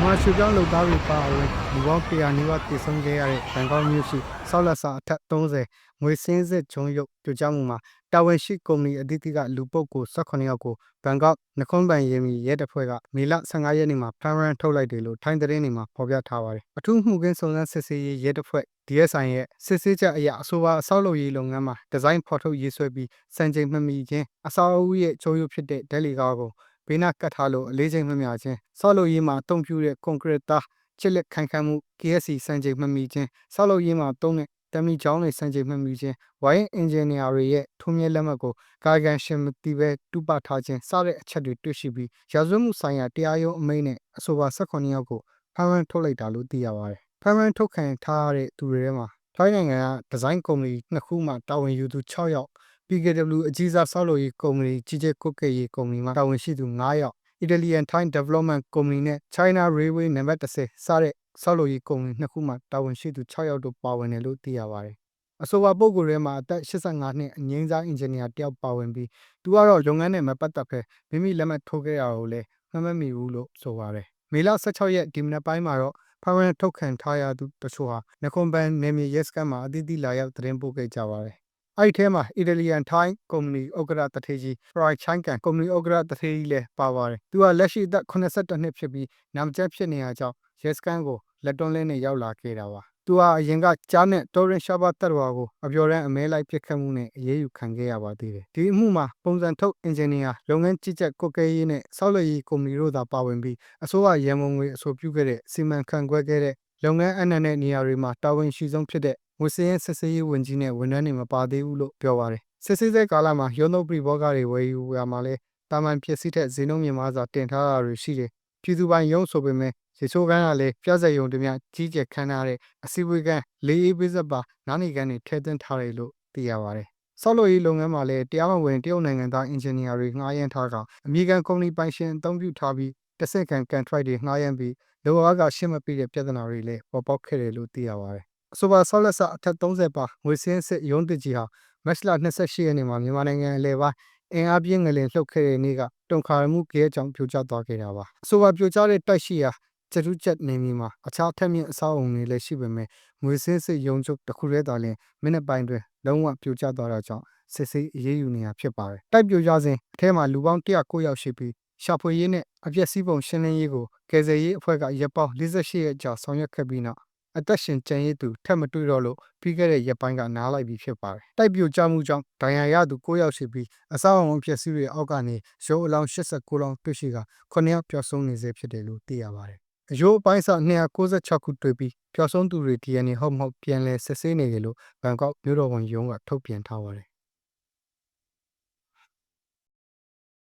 မြန်မာရွှေပြောင်းလုပ်သားတွေပါဝင်လူပေါင်း100နီးပါးတည်ဆုံခဲ့ရတဲ့ဘန်ကောက်မြို့ရှိဆောက်လက်စာအထက်30ငွေစင်းစစ်ဂျုံရုပ်ကြိုကြားမှုမှာတာဝန်ရှိကုမ္ပဏီအသီးသီးကလူပုဂ္ဂိုလ်18ယောက်ကိုဘန်ကောက်နခွန်ပန်ရေမီရဲတပ်ဖွဲ့ကမေလ15ရက်နေ့မှာဖမ်းရန်ထုတ်လိုက်တယ်လို့ထိုင်းသတင်းတွေမှာဖော်ပြထားပါတယ်။အထူးမှုကင်းစုံစမ်းစစ်ဆေးရေးရဲတပ်ဖွဲ့ DSI ရဲ့စစ်ဆေးချက်အရအဆိုပါအဆောက်လုပ်ရေးလုပ်ငန်းမှာဒီဇိုင်းဖော်ထုတ်ရေးဆွဲပြီးစံချိန်မှတ်မိခြင်းအဆောက်အဦရဲ့ကျိုးရုပ်ဖြစ်တဲ့ဒက်လီကားကို ဘေးနားကတ်ထားလို့အလေးချိန်မမျှခြင်းဆောက်လုပ်ရေးမှာအသုံးပြုတဲ့ကွန်ကရစ်သားချစ်လက်ခိုင်ခံမှု KSC စံချိန်မှတ်မိခြင်းဆောက်လုပ်ရေးမှာသုံးတဲ့တမီချောင်းတွေစံချိန်မှတ်မိခြင်းဝိုင်းအင်ဂျင်နီယာတွေရဲ့ထုံးမြဲလက်မှတ်ကိုကာယကံရှင်မသိဘဲတူပထားခြင်းစတဲ့အချက်တွေတွေ့ရှိပြီးရာဇဝတ်မှုဆိုင်ရာတရားရုံးအမိန့်နဲ့အဆိုပါ18ယောက်ကိုဖမ်းဝရမ်းထုတ်လိုက်တာလို့သိရပါတယ်ဖမ်းဝရမ်းထုတ်ခံထားရတဲ့သူတွေထဲမှာထိုင်းနိုင်ငံကဒီဇိုင်းကုမ္ပဏီနှစ်ခုမှတာဝန်ယူသူ6ယောက် PKW အကြီးစားဆောက်လုပ်ရေးကုမ္ပဏီကြီးကျယ်ကုတ်ကဲ့ရေးကုမ္ပဏီမှတာဝန်ရှိသူ9ယောက် Italian Thai Development Company နဲ့ China Railway နံပါတ်10စတဲ့ဆောက်လုပ်ရေးကုမ္ပဏီနှစ်ခုမှတာဝန်ရှိသူ6ယောက်တို့ပါဝင်တယ်လို့သိရပါတယ်။အဆိုပါပုံကိုယ်ထဲမှာအသက်85နှစ်အငိမ့်စားအင်ဂျင်နီယာတယောက်ပါဝင်ပြီးသူကတော့လုပ်ငန်းနဲ့မပတ်သက်ဘဲမိမိလက်မှတ်ထိုးခဲ့ရတာကိုလည်းမမှတ်မိဘူးလို့ဆိုပါတယ်။မေလ16ရက်ဒီမနက်ပိုင်းမှာတော့ဖမ်းဝရမ်းထုတ်ခံထားရသူတချို့ဟာနခွန်ပန်နေမြေရဲစခန်းမှာအသီးသီးလာရောက်သတင်းပို့ခဲ့ကြပါတယ်။ အဲ့ဒီထဲမှာ Italian Thai ကုမ္ပဏီဥက္ကဋ္ဌတထေကြီး Fry Changkan ကုမ္ပဏီဥက္ကဋ္ဌတထေကြီးလည်းပါပါတယ်။သူကလက်ရှိအသက်82နှစ်ဖြစ်ပြီးနာမကျန်းဖြစ်နေရကြောင်းရဲစခန်းကိုလက်တွန်းလင်းနဲ့ရောက်လာခဲ့တာပါ။သူဟာအရင်ကကြားနဲ့တော်ရင်ရှာဘာတက်တော်ကိုအပြော်ရန်အမဲလိုက်ပစ်ခတ်မှုနဲ့အရေးယူခံခဲ့ရပါသေးတယ်။ဒီအမှုမှာပုံစံထုတ်အင်ဂျင်နီယာလုပ်ငန်းကြီးကြပ်ကွက်ကဲရေးနဲ့ဆောက်လုပ်ရေးကုမ္ပဏီတို့သာပါဝင်ပြီးအစိုးရရန်ပုံငွေအဆိုပြုခဲ့တဲ့စီမံခန့်ခွဲခဲ့တဲ့လုပ်ငန်းအနှံ့တဲ့နေရာတွေမှာတာဝန်ရှိဆုံးဖြစ်တဲ့ ငွေစည်းရင်းစစ်ဆေးရေးဝန်ကြီးနဲ့ဝန်ထမ်းတွေမပါသေးဘူးလို့ပြောပါတယ်။စစ်ဆေးတဲ့ကာလမှာရုံးသုံးပြည်ဘောကတွေဝယ်ယူရမှာလဲတာမန်ပစ္စည်းထက်ဈေးနှုန်းမြင့်မားစွာတင်ထားတာတွေရှိတယ်။ပြည်သူပိုင်ရုံးဆိုပေမဲ့ရေဆိုးကန်းကလည်းပြဿယုံတမျှကြီးကျယ်ခမ်းနားတဲ့အစည်းအဝေးကန်းလေးအေးပေးစပ်ပါနားနေကန်းတွေထည့်သွင်းထားတယ်လို့သိရပါတယ်။ဆောက်လုပ်ရေးလုပ်ငန်းမှာလည်းတရားမဝင်တရုတ်နိုင်ငံသားအင်ဂျင်နီယာတွေငှားရမ်းထားကအမေရိကန်ကုမ္ပဏီပိုင်ရှင်အသုံးပြုထားပြီးတစ်ဆင့်ခံကန်ထရိုက်တွေငှားရမ်းပြီးလောကကရှင်းမပြတဲ့ပြဿနာတွေလည်းပေါ်ပေါက်ခဲ့တယ်လို့သိရပါတယ်။အ ဆိုပါဆောက်လက်စအထက်30ပါငွေစင်းစစ်ရုံးတကြီးဟာမက်လ28ရက်နေ့မှာမြန်မာနိုင်ငံအလဲပိုင်းအင်အားပြင်းငလင်လှုပ်ခဲ့တဲ့နေ့ကတုံခါရမှုကဲကြောင့်ပြိုကျသွားခဲ့တာပါ။အဆိုပါပြိုကျတဲ့တိုက်ရှိရာကျတုချက်နေမီမှာအခြားထက်မြင့်အဆောက်အုံတွေလည်းရှိပေမဲ့ငွေစင်းစစ်ရုံချုပ်တစ်ခုတည်းသာလျှင်မိနစ်ပိုင်းတွင်လုံးဝပြိုကျသွားတာကြောင့်စစ်ဆေးအရေးယူနေရဖြစ်ပါတယ်။တိုက်ပြိုကျစဉ်အထဲမှာလူပေါင်း109ယောက်ရှိပြီးရှာဖွေရေးနဲ့အပြည့်စည်းပုံရှင်းလင်းရေးကိုကယ်ဆယ်ရေးအဖွဲ့ကရပ်ပေါင်း48ရက်ကြာဆောင်ရွက်ခဲ့ပြီးနောက် အသက်ရှင်ကျန်ရည်သူထက်မတွေ့တော့လို့ပြီးခဲ့တဲ့ရက်ပိုင်းကနားလိုက်ပြီးဖြစ်ပါတယ်။တိုက်ပြိုကျမှုကြောင့်ဒဏ်ရာရသူ9ယောက်ရှိပြီးအဆောက်အအုံဖြစ်စည်းတွေအောက်ကနေရုပ်အလောင်း89လောင်းတွေ့ရှိက9ယောက်ပျောက်ဆုံးနေစေဖြစ်တယ်လို့သိရပါတယ်။အယိုးအပိုင်းစ296ခုတွေ့ပြီးပျောက်ဆုံးသူတွေ DNA ဟုတ်မဟုတ်ပြန်လည်စစ်ဆေးနေတယ်လို့ဘန်ကောက်မြို့တော်ဝန်ရုံးကထုတ်ပြန်ထားပါတယ်